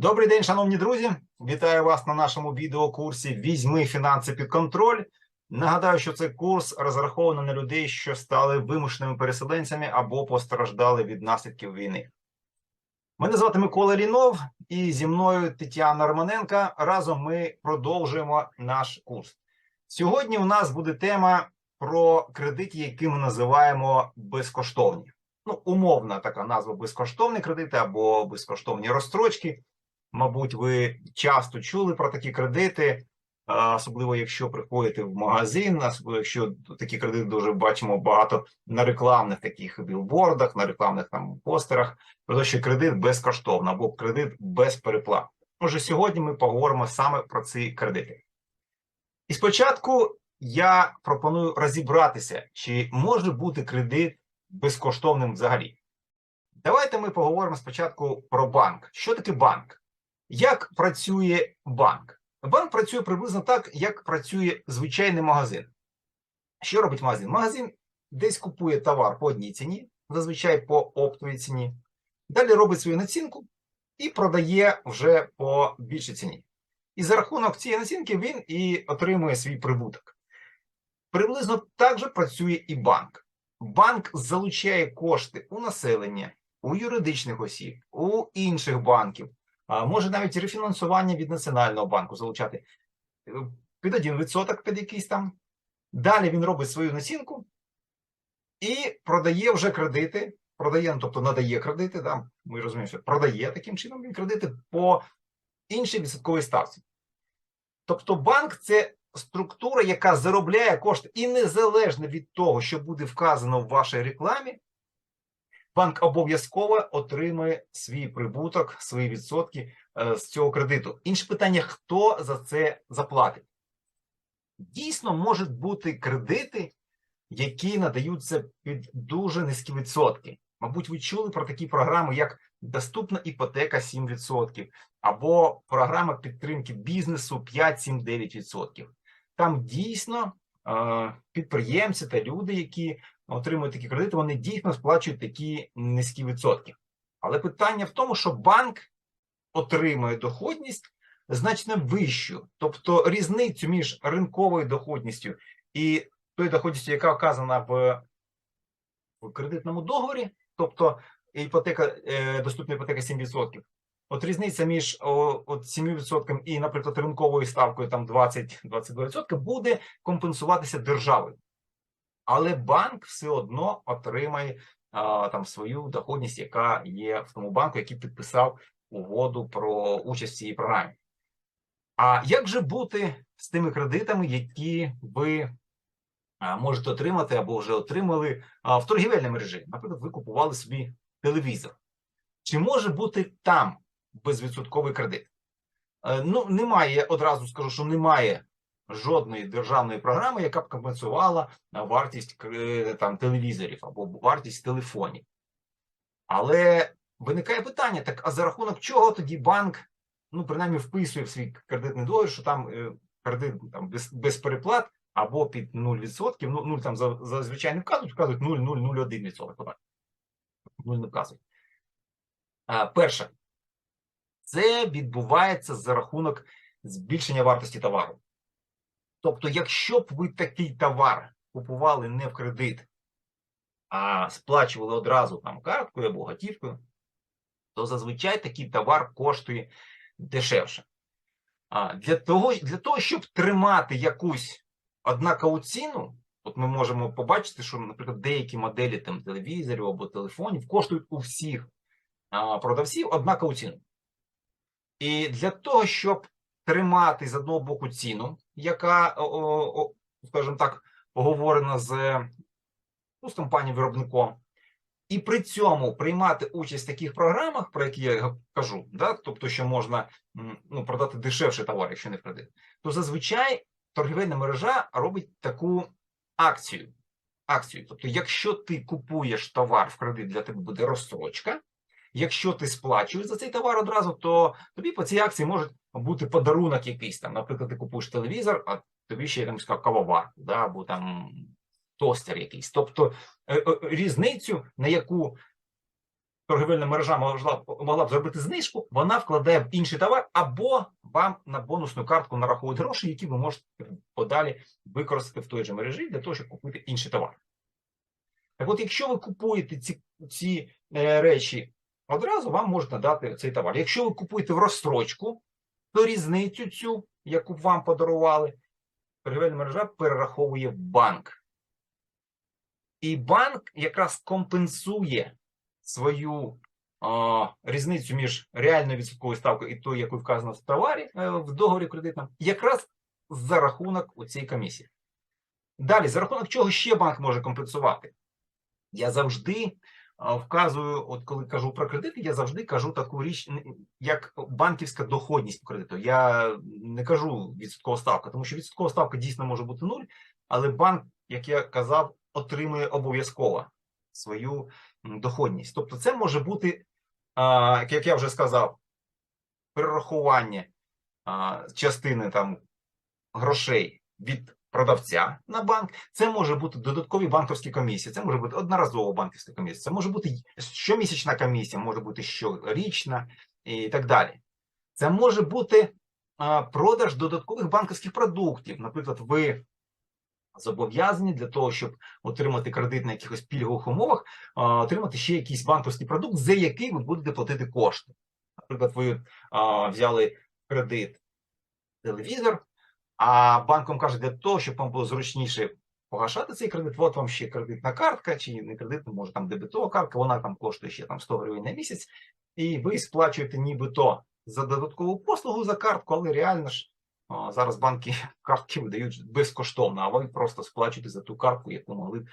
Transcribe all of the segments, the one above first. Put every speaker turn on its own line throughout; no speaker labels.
Добрий день, шановні друзі! Вітаю вас на нашому відеокурсі Візьми фінанси під контроль. Нагадаю, що цей курс розрахований на людей, що стали вимушеними переселенцями або постраждали від наслідків війни. Мене звати Микола Лінов, і зі мною Тетяна Романенка. Разом ми продовжуємо наш курс. Сьогодні у нас буде тема про кредити, які ми називаємо безкоштовні. Ну, умовна така назва безкоштовні кредити або безкоштовні розстрочки. Мабуть, ви часто чули про такі кредити, особливо якщо приходите в магазин, особливо якщо такі кредити дуже бачимо багато на рекламних таких білбордах, на рекламних там постерах, про те, що кредит безкоштовно або кредит без переплат. Отже, сьогодні ми поговоримо саме про ці кредити. І спочатку я пропоную розібратися, чи може бути кредит безкоштовним взагалі. Давайте ми поговоримо спочатку про банк. Що таке банк? Як працює банк? Банк працює приблизно так, як працює звичайний магазин. Що робить магазин? Магазин десь купує товар по одній ціні, зазвичай по оптовій ціні. Далі робить свою націнку і продає вже по більшій ціні. І за рахунок цієї націнки він і отримує свій прибуток. Приблизно так же працює і банк. Банк залучає кошти у населення, у юридичних осіб, у інших банків. Може навіть рефінансування від Національного банку залучати е, під 1% під якийсь там. Далі він робить свою націнку і продає вже кредити. Продає, ну, тобто надає кредити, да, ми розуміємо, що продає таким чином він кредити по іншій відсотковій ставці. Тобто банк це структура, яка заробляє кошти, і незалежно від того, що буде вказано в вашій рекламі, банк обов'язково отримує свій прибуток, свої відсотки е, з цього кредиту. Інше питання: хто за це заплатить? Дійсно, можуть бути кредити, які надаються під дуже низькі відсотки. Мабуть, ви чули про такі програми, як Доступна іпотека 7%, або програма підтримки бізнесу 5-7-9%. Там дійсно е, підприємці та люди, які отримують такі кредити, вони дійсно сплачують такі низькі відсотки. Але питання в тому, що банк отримує доходність значно вищу, тобто різницю між ринковою доходністю і тою доходністю, яка вказана в, в кредитному договорі, тобто іпотека, е, доступна іпотека 7%. От різниця між о, от 7% і, наприклад, ринковою ставкою там 20-22% буде компенсуватися державою. Але банк все одно отримає а, там свою доходність, яка є в тому банку, який підписав угоду про участь в цій програмі. А як же бути з тими кредитами, які ви можете отримати або вже отримали в торгівельній мережі? Наприклад, ви купували собі телевізор. Чи може бути там безвідсотковий кредит? Е, Ну, немає, одразу скажу, що немає жодної державної програми, яка б компенсувала е, вартість е, там, телевізорів або вартість телефонів. Але виникає питання: так а за рахунок чого тоді банк, ну, принаймні, вписує в свій кредитний договір, що там е, кредит там, без, без переплат або під 0%, ну, 0 там зазвичай не вказують, вказують 0,001%. 0 не вказують. А, Перше, це відбувається за рахунок збільшення вартості товару. Тобто, якщо б ви такий товар купували не в кредит, а сплачували одразу там карткою або готівкою, то зазвичай такий товар коштує дешевше. А для того, для того, щоб тримати якусь однакову ціну, от ми можемо побачити, що, наприклад, деякі моделі там телевізорів або телефонів коштують у всіх а, продавців однакову ціну. І для того, щоб тримати з одного боку ціну, яка, скажімо так, оговорена з, ну, з компанією виробником, і при цьому приймати участь в таких програмах, про які я кажу, да, тобто, що можна ну, продати дешевше товар, якщо не в кредит, то зазвичай торгівельна мережа робить таку акцію. акцію. Тобто, якщо ти купуєш товар в кредит, для тебе буде розстрочка. Якщо ти сплачуєш за цей товар одразу, то тобі по цій акції може бути подарунок якийсь там. Наприклад, ти купуєш телевізор, а тобі ще там кавовар, да, або там тостер якийсь. Тобто різницю, на яку торгівельна мережа могла, могла б зробити знижку, вона вкладає в інший товар, або вам на бонусну картку нараховують гроші, які ви можете подалі використати в той же мережі для того, щоб купити інший товар. Так от, якщо ви купуєте ці, ці е, речі одразу, вам можуть надати цей товар. Якщо ви купуєте в розстрочку, то різницю цю, яку вам подарували, торгівельна мережа перераховує в банк. І банк якраз компенсує свою а, різницю між реальною відсотковою ставкою і тою, яку вказано в товарі е, в договорі кредитному, якраз за рахунок у цієї комісії. Далі, за рахунок чого ще банк може компенсувати? Я завжди вказую, от коли кажу про кредити, я завжди кажу таку річ, як банківська доходність по кредиту. Я не кажу відсоткова ставка, тому що відсоткова ставка дійсно може бути нуль, але банк, як я казав, отримує обов'язково свою доходність. Тобто, це може бути, як я вже сказав, перерахування частини там грошей від продавця на банк. Це може бути додаткові банківські комісії, це може бути одноразова банківська комісія, це може бути щомісячна комісія, може бути щорічна і так далі. Це може бути продаж додаткових банківських продуктів. Наприклад, ви зобов'язані для того, щоб отримати кредит на якихось пільгових умовах, отримати ще якийсь банківський продукт, за який ви будете платити кошти. Наприклад, ви взяли кредит телевізор, а банк вам каже, для того, щоб вам було зручніше погашати цей кредит, от вам ще кредитна картка, чи не кредитна, може там дебетова картка, вона там коштує ще там 100 гривень на місяць, і ви сплачуєте нібито за додаткову послугу за картку, але реально ж а, зараз банки картки видають безкоштовно, а ви просто сплачуєте за ту картку, яку могли б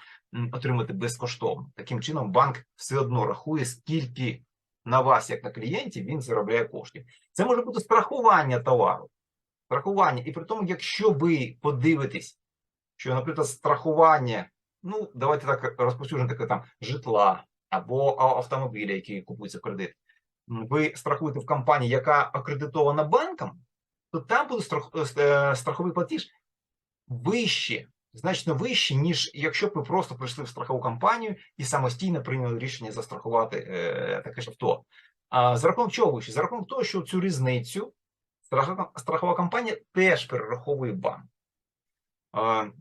отримати безкоштовно. Таким чином, банк все одно рахує, скільки на вас, як на клієнті, він заробляє коштів. Це може бути страхування товару. Страхування. І при тому, якщо ви подивитесь, що, наприклад, страхування, ну, давайте так розповсюджено таке там житла або автомобіля, які купуються в кредит, ви страхуєте в компанії, яка акредитована банком, то там буде страх, е, страховий платіж вище, значно вище, ніж якщо б ви просто прийшли в страхову компанію і самостійно прийняли рішення застрахувати е, таке ж авто. А за рахунок чого вище? За рахунок того, що цю різницю страхова, компанія теж перераховує банк.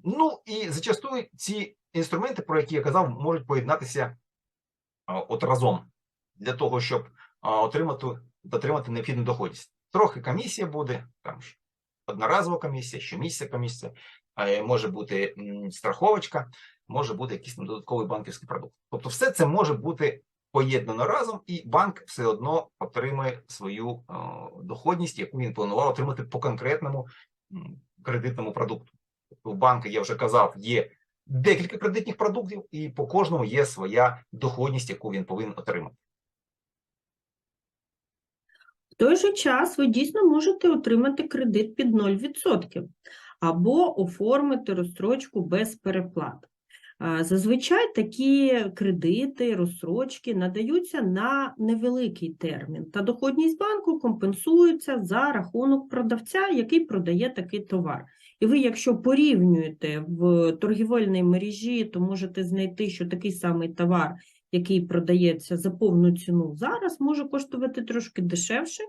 Ну і зачастую ці інструменти, про які я казав, можуть поєднатися от разом для того, щоб отримати, отримати необхідну доходність. Трохи комісія буде, там одноразова комісія, щомісяця комісія, може бути страховочка, може бути якийсь додатковий банківський продукт. Тобто, все це може бути поєднано разом, і банк все одно отримує свою е, доходність, яку він планував отримати по конкретному кредитному продукту. Тобто, у банка, я вже казав, є декілька кредитних продуктів, і по кожному є своя доходність, яку він повинен отримати.
В той же час ви дійсно можете отримати кредит під 0% або оформити розстрочку без переплат. Зазвичай такі кредити, розстрочки надаються на невеликий термін, та доходність банку компенсується за рахунок продавця, який продає такий товар. І ви, якщо порівнюєте в торгівельній мережі, то можете знайти, що такий самий товар, який продається за повну ціну зараз, може коштувати трошки дешевше,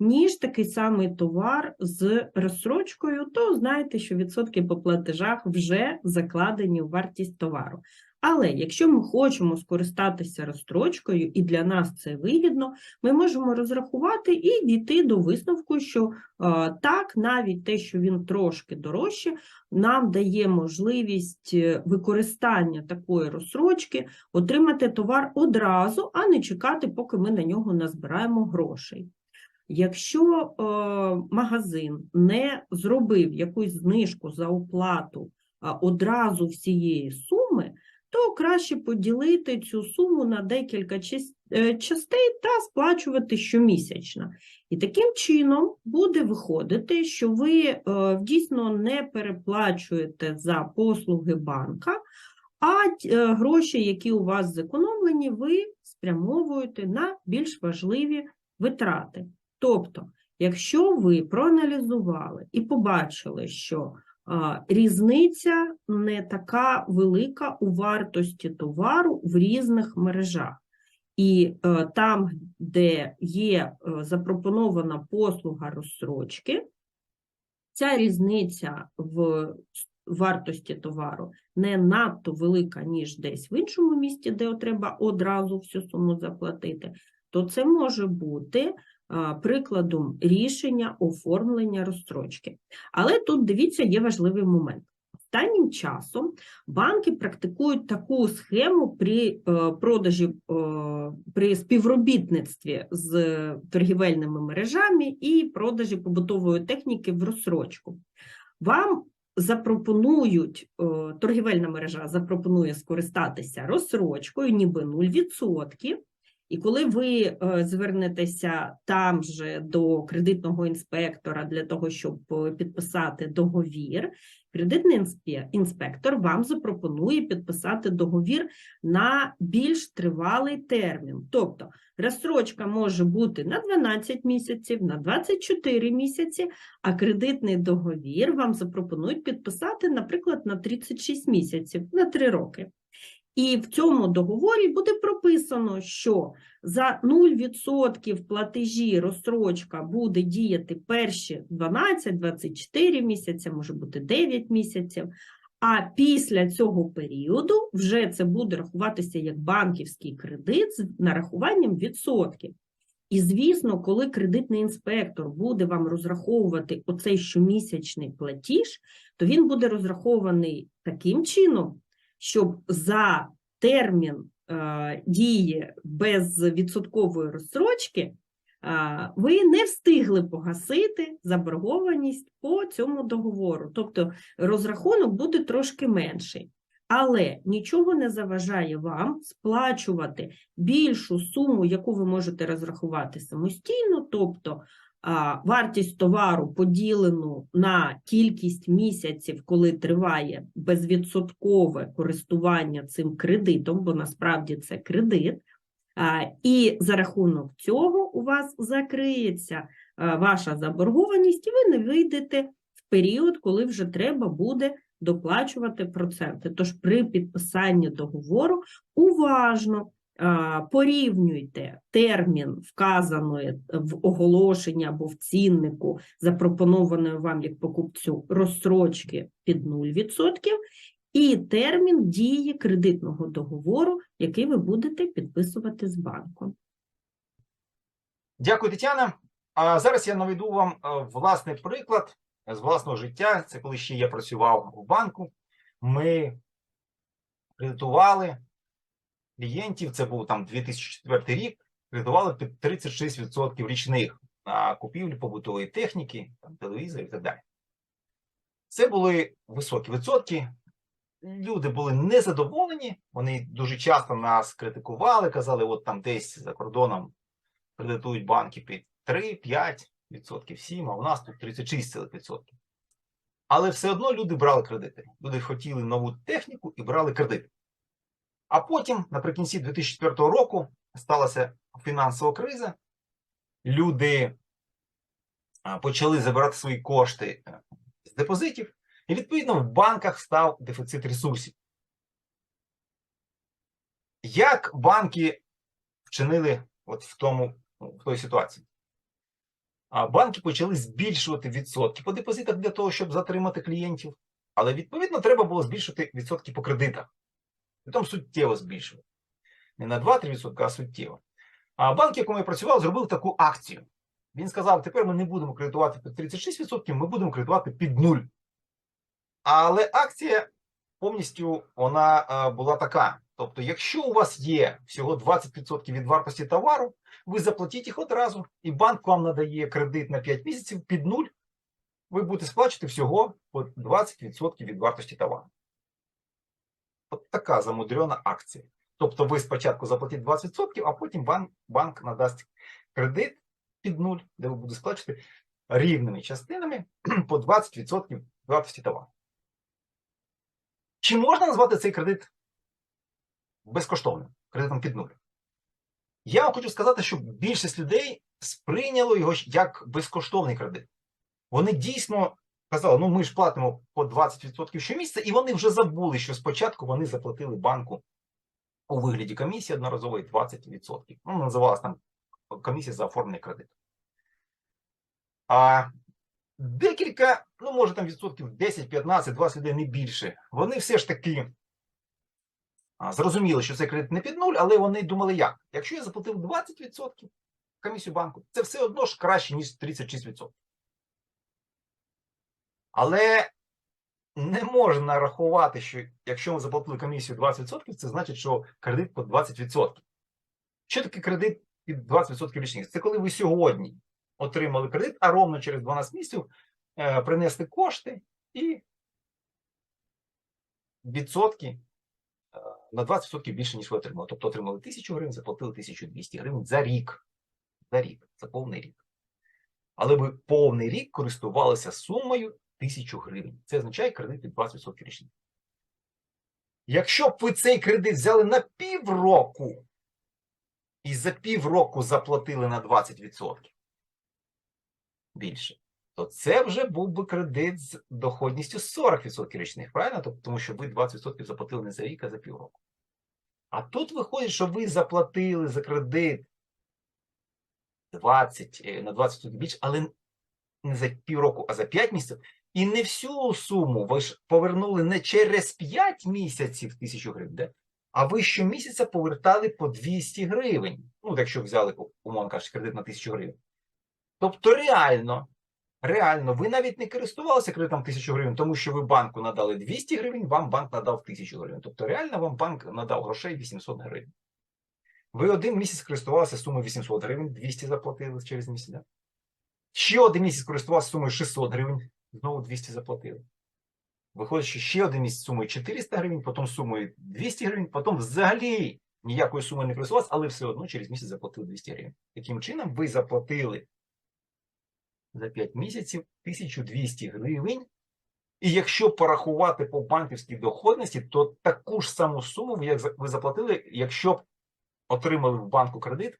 ніж такий самий товар з розстрочкою, то знаєте, що відсотки по платежах вже закладені у вартість товару. Але якщо ми хочемо скористатися розстрочкою, і для нас це вигідно, ми можемо розрахувати і дійти до висновку, що е, так, навіть те, що він трошки дорожче, нам дає можливість е, використання такої розстрочки, отримати товар одразу, а не чекати, поки ми на нього назбираємо грошей. Якщо е, магазин не зробив якусь знижку за оплату одразу всієї суми, то краще поділити цю суму на декілька е, частей та сплачувати щомісячно. І таким чином буде виходити, що ви е, дійсно не переплачуєте за послуги банка, а гроші, які у вас зекономлені, ви спрямовуєте на більш важливі витрати. Тобто, якщо ви проаналізували і побачили, що різниця не така велика у вартості товару в різних мережах, І е, там, де є е, запропонована послуга розсрочки, ця різниця в вартості товару не надто велика, ніж десь в іншому місті, де треба одразу всю суму заплатити, то це може бути прикладом рішення оформлення розстрочки. Але тут дивіться, є важливий момент. Останнім часом банки практикують таку схему при е, продажі, е, при співробітництві з торгівельними мережами і продажі побутової техніки в розсрочку. Вам запропонують, е, торгівельна мережа запропонує скористатися розсрочкою, ніби 0%. І коли ви е, звернетеся там же до кредитного інспектора для того, щоб е, підписати договір, кредитний інспектор вам запропонує підписати договір на більш тривалий термін. Тобто розстрочка може бути на 12 місяців, на 24 місяці, а кредитний договір вам запропонують підписати, наприклад, на 36 місяців, на 3 роки. І в цьому договорі буде прописано, що за 0% платежі розстрочка буде діяти перші 12-24 місяці, може бути 9 місяців. А після цього періоду вже це буде рахуватися як банківський кредит з нарахуванням відсотків. І, звісно, коли кредитний інспектор буде вам розраховувати оцей щомісячний платіж, то він буде розрахований таким чином, щоб за термін е, дії безвідсоткової розстрочки е, ви не встигли погасити заборгованість по цьому договору. Тобто розрахунок буде трошки менший. Але нічого не заважає вам сплачувати більшу суму, яку ви можете розрахувати самостійно, тобто вартість товару поділену на кількість місяців, коли триває безвідсоткове користування цим кредитом, бо насправді це кредит, і за рахунок цього у вас закриється ваша заборгованість, і ви не вийдете в період, коли вже треба буде доплачувати проценти. Тож при підписанні договору уважно порівнюйте термін вказаної в оголошенні або в ціннику, запропонованої вам як покупцю розстрочки під 0%, і термін дії кредитного договору, який ви будете підписувати з банком.
Дякую, Тетяна. А зараз я наведу вам е, власний приклад з власного життя. Це коли ще я працював в банку. Ми кредитували клієнтів. Це був там 2004 рік. Кредитували під 36% річних на купівлю побутової техніки, там, телевізорів і так далі. Це були високі відсотки. Люди були незадоволені. Вони дуже часто нас критикували, казали, от там десь за кордоном кредитують банки під 3-5%, 7%, а у нас тут 36%. Але все одно люди брали кредити. Люди хотіли нову техніку і брали кредити. А потім, наприкінці 2004 року, сталася фінансова криза. Люди почали забирати свої кошти е, з депозитів, і відповідно в банках став дефіцит ресурсів. Як банки вчинили от в тому ну, в той ситуації? Банки почали збільшувати відсотки по депозитах для того, щоб затримати клієнтів. Але відповідно треба було збільшити відсотки по кредитах. Притом суттєво збільшувати. Не на 2-3%, а суттєво. А банк, якому я працював, зробив таку акцію. Він сказав: тепер ми не будемо кредитувати під 36%, ми будемо кредитувати під 0%. Але акція повністю вона е, була така. Тобто, якщо у вас є всього 20% від вартості товару, ви заплатіть їх одразу, і банк вам надає кредит на 5 місяців під 0, ви будете сплачувати всього по 20% від вартості товару. От така замудрена акція. Тобто ви спочатку заплатите 20%, а потім банк, банк надасть кредит під 0, де ви будете сплачувати рівними частинами по 20% вартості товару. Чи можна назвати цей кредит безкоштовним, кредитом під нуль? Я вам хочу сказати, що більшість людей сприйняло його як безкоштовний кредит. Вони дійсно казали, ну ми ж платимо по 20% щомісяця, і вони вже забули, що спочатку вони заплатили банку у вигляді комісії одноразової 20%. Ну, називалась там комісія за оформлення кредиту. А декілька, ну може там відсотків 10, 15, 20 людей не більше. Вони все ж таки зрозуміли, що цей кредит не під нуль, але вони думали, як? Якщо я заплатив 20% комісію банку, це все одно ж краще, ніж 36%. Але не можна рахувати, що якщо ми заплатили комісію 20%, це значить, що кредит по 20%. Що таке кредит під 20% річних? Це коли ви сьогодні отримали кредит, а ровно через 12 місяців е, принесли кошти і відсотки е, на 20% більше, ніж ви отримали. Тобто отримали 1000 гривень, заплатили 1200 гривень за рік. За рік, за повний рік. Але ви повний рік користувалися сумою 1000 гривень. Це означає кредит під 20% річних. Якщо б ви цей кредит взяли на півроку і за півроку заплатили на 20% більше, то це вже був би кредит з доходністю 40% річних, правильно? Тобто, тому що ви 20% заплатили не за рік, а за півроку. А тут виходить, що ви заплатили за кредит 20, е, на 20% більше, але не за півроку, а за 5 місяців. І не всю суму ви ж повернули не через 5 місяців тисячу гривень, да? а ви щомісяця повертали по 200 гривень. Ну, якщо взяли, умовно кажучи, кредит на 1000 гривень. Тобто реально, реально, ви навіть не користувалися кредитом 1000 гривень, тому що ви банку надали 200 гривень, вам банк надав 1000 гривень. Тобто реально вам банк надав грошей 800 гривень. Ви один місяць користувалися сумою 800 гривень, 200 заплатили через місяць. Ще один місяць користувався сумою 600 гривень, знову 200 заплатили. Виходить, що ще один місяць сумою 400 гривень, потім сумою 200 гривень, потім взагалі ніякої суми не користувалися, але все одно через місяць заплатили 200 гривень. Таким чином, ви заплатили за 5 місяців 1200 гривень. І якщо порахувати по банківській доходності, то таку ж саму суму як ви заплатили, якщо б отримали в банку кредит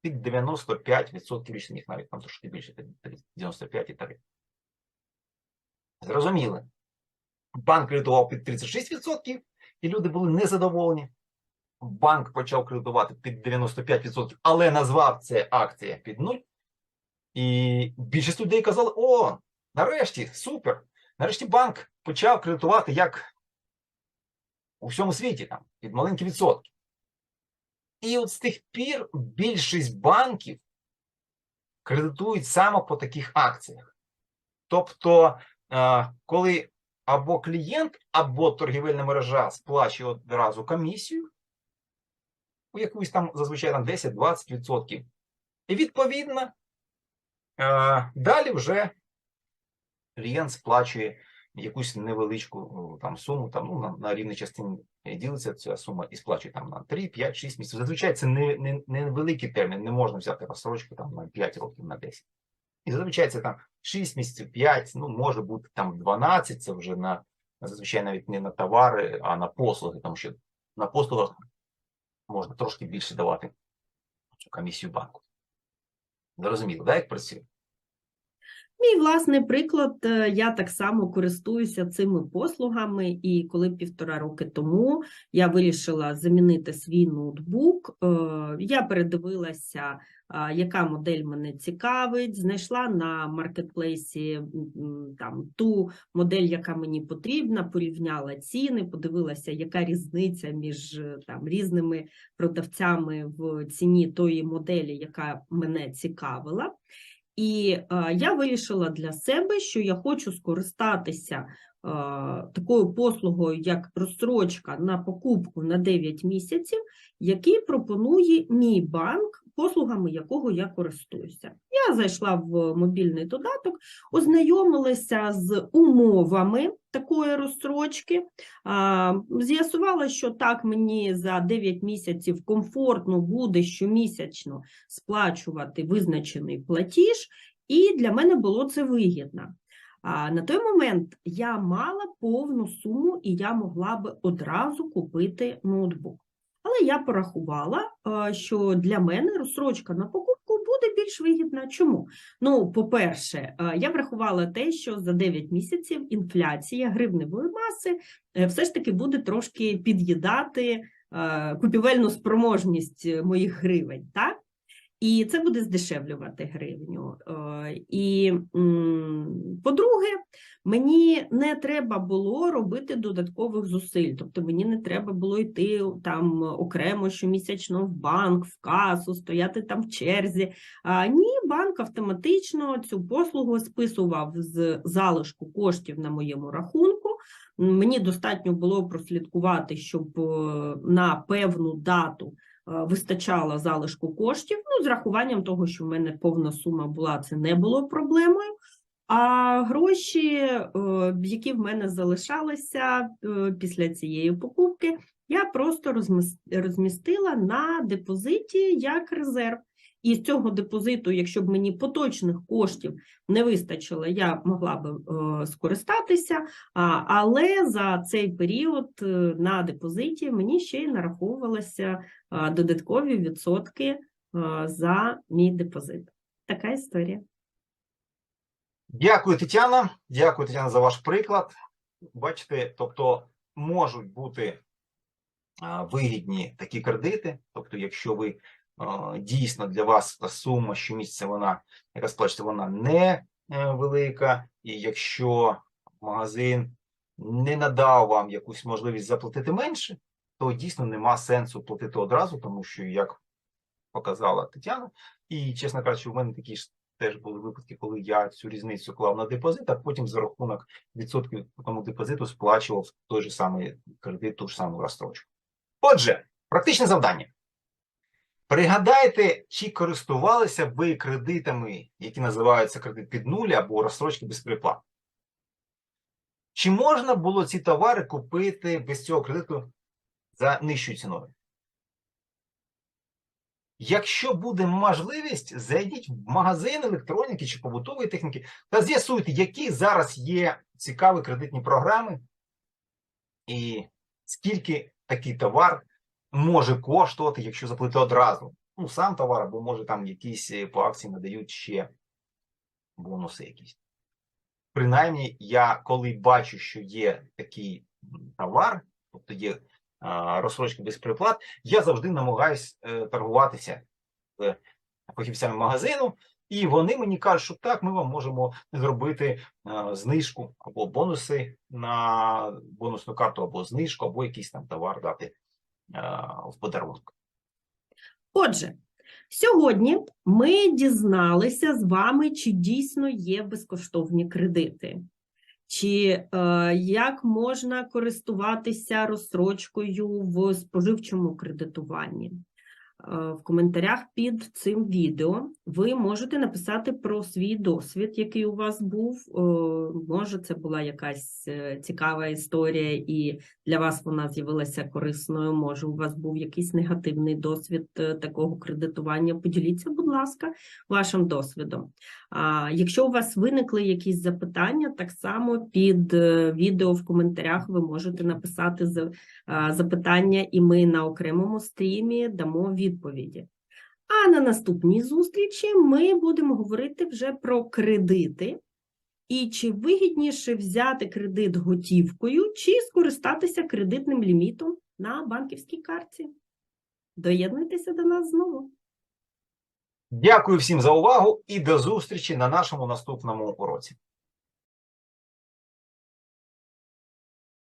під 95% річних, навіть там трошки більше, під 95,3%. Зрозуміли. Банк кредитував під 36%, і люди були незадоволені. Банк почав кредитувати під 95%, але назвав це акція під нуль. І більшість людей казали: о, нарешті, супер! Нарешті банк почав кредитувати як у всьому світі, там, під маленькі відсотки. І от з тих пір більшість банків кредитують саме по таких акціях. Тобто, коли або клієнт, або торгівельна мережа сплачує одразу комісію, у якусь там зазвичай там 10-20%. І відповідно, далі вже клієнт сплачує якусь невеличку ну, там суму, там ну на, на рівній частині ділиться ця сума і сплачує там на 3, 5, 6 місяців. Зазвичай це не, не, не термін, не можна взяти розсрочку на 5 років, на 10. І зазвичай це там 6 місяців, 5, ну може бути там 12, це вже на зазвичай навіть не на товари, а на послуги, тому що на послугах можна трошки більше давати цю комісію банку. Зрозуміло, да, як працює?
Мій власний приклад, е, я так само користуюся цими послугами, і коли півтора роки тому я вирішила замінити свій ноутбук, е, я передивилася, яка модель мене цікавить, знайшла на маркетплейсі там ту модель, яка мені потрібна, порівняла ціни, подивилася, яка різниця між е, там різними продавцями в ціні тої моделі, яка мене цікавила. І е, я вирішила для себе, що я хочу скористатися такою послугою, як розстрочка на покупку на 9 місяців, який пропонує мій банк, послугами якого я користуюся. Я зайшла в мобільний додаток, ознайомилася з умовами такої розстрочки, з'ясувала, що так мені за 9 місяців комфортно буде щомісячно сплачувати визначений платіж, і для мене було це вигідно. А на той момент я мала повну суму, і я могла би одразу купити ноутбук. Але я порахувала, що для мене розсрочка на покупку буде більш вигідна. Чому? Ну, по-перше, я врахувала те, що за 9 місяців інфляція гривневої маси е, все ж таки буде трошки під'їдати купівельну спроможність е, моїх гривень, так? І це буде здешевлювати гривню. Е, І, по-друге, мені не треба було робити додаткових зусиль. Тобто мені не треба було йти там окремо щомісячно в банк, в касу, стояти там в черзі. А, ні, банк автоматично цю послугу списував з залишку коштів на моєму рахунку. Мені достатньо було прослідкувати, щоб е, на певну дату вистачало залишку коштів. Ну, з рахуванням того, що в мене повна сума була, це не було проблемою. А гроші, е, які в мене залишалися е, після цієї покупки, я просто розмістила на депозиті як резерв. І з цього депозиту, якщо б мені поточних коштів не вистачило, я могла б е, скористатися, але за цей період е, на депозиті мені ще й нараховувалися е, додаткові відсотки за мій депозит. Така історія.
Дякую, Тетяна. Дякую, Тетяна, за ваш приклад. Бачите, тобто можуть бути вигідні такі кредити. Тобто, якщо ви дійсно для вас та сума щомісяця вона, яка сплачується, вона не е, велика, і якщо магазин не надав вам якусь можливість заплатити менше, то дійсно нема сенсу платити одразу, тому що як показала Тетяна, і чесно кажучи, в мене такі ж теж були випадки, коли я цю різницю клав на депозит, а потім за рахунок відсотків по тому депозиту сплачував той же самий кредит, ту ж саму розстрочку. Отже, практичне завдання. Пригадайте, чи користувалися ви кредитами, які називаються кредит під нуль або розстрочки без переплат? Чи можна було ці товари купити без цього кредиту за нижчою ціною? Якщо буде можливість, зайдіть в магазин електроніки чи побутової техніки та з'ясуйте, які зараз є цікаві кредитні програми, і скільки такий товар може коштувати, якщо заплатити одразу. Ну, сам товар, або може там якісь е, по акції надають ще бонуси якісь. Принаймні, я коли бачу, що є такий товар, тобто є а, розсрочки без приплат, я завжди намагаюсь е, торгуватися з фахівцями магазину, і вони мені кажуть, що так, ми вам можемо зробити е, знижку або бонуси на бонусну карту, або знижку, або якийсь там товар дати в подарунок.
Отже, сьогодні ми дізналися з вами, чи дійсно є безкоштовні кредити, чи е, як можна користуватися розстрочкою в споживчому кредитуванні. Е, В коментарях під цим відео ви можете написати про свій досвід, який у вас був. Е, Може, це була якась е, цікава історія, і для вас вона з'явилася корисною. Може, у вас був якийсь негативний досвід такого кредитування. Поділіться, будь ласка, вашим досвідом. А якщо у вас виникли якісь запитання, так само під відео в коментарях ви можете написати за- запитання, і ми на окремому стрімі дамо відповіді. А на наступній зустрічі ми будемо говорити вже про кредити. І чи вигідніше взяти кредит готівкою, чи скористатися кредитним лімітом на банківській карті. Доєднуйтеся до нас знову.
Дякую всім за увагу і до зустрічі на нашому наступному уроці.